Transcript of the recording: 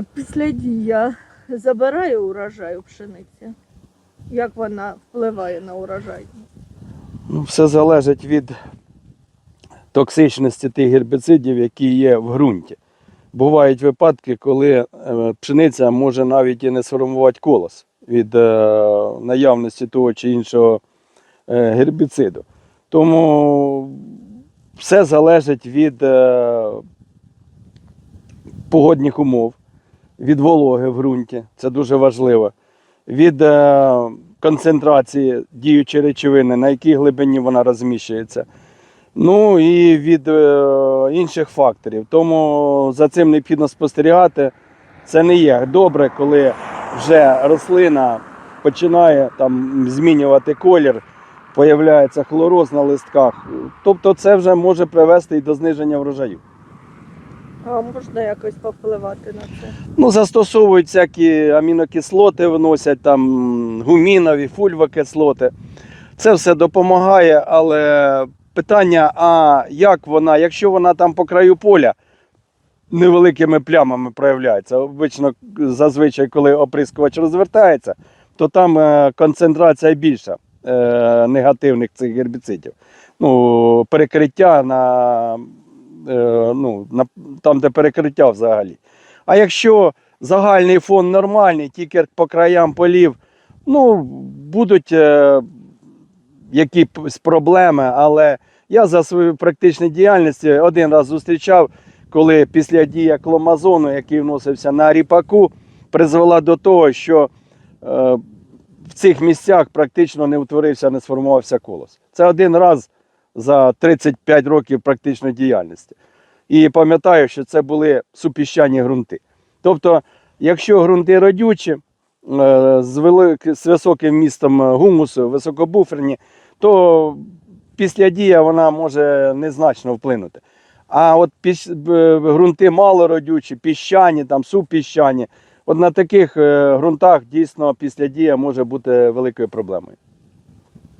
А після дія забирає урожай у пшениці? Як вона впливає на урожай? Ну, все залежить від токсичності тих гербіцидів, які є в ґрунті. Бувають випадки, коли е, пшениця може навіть і не сформувати колос від е, наявності того чи іншого е, гербіциду. Тому все залежить від погодних умов, від вологи в ґрунті, це дуже важливо, від е, концентрації діючої речовини, на якій глибині вона розміщується. Ну і від е, інших факторів. Тому за цим необхідно спостерігати. Це не є добре, коли вже рослина починає там змінювати колір, появляється хлороз на листках. Тобто це вже може привести і до зниження врожаю. А можна якось повпливати на це? Ну, застосовують всякі амінокислоти, вносять там гумінові, фульвокислоти. Це все допомагає, але питання, а як вона, якщо вона там по краю поля невеликими плямами проявляється, обично зазвичай, коли оприскувач розвертається, то там е, концентрація більша е, негативних цих гербіцидів. Ну, перекриття на, ну, на там, де перекриття взагалі. А якщо загальний фон нормальний, тільки по краям полів, ну, будуть е, якісь проблеми, але я за свою практичну діяльність один раз зустрічав, коли після дія кломазону, який вносився на ріпаку, призвела до того, що е, в цих місцях практично не утворився, не сформувався колос. Це один раз за 35 років практичної діяльності. І пам'ятаю, що це були супіщані ґрунти. Тобто, якщо ґрунти родючі, е, з, велик, з високим містом гумусу, високобуферні, то після дія вона може незначно вплинути. А от піс, б- ґрунти малородючі, піщані, там, супіщані, от на таких е, ґрунтах дійсно після дія може бути великою проблемою.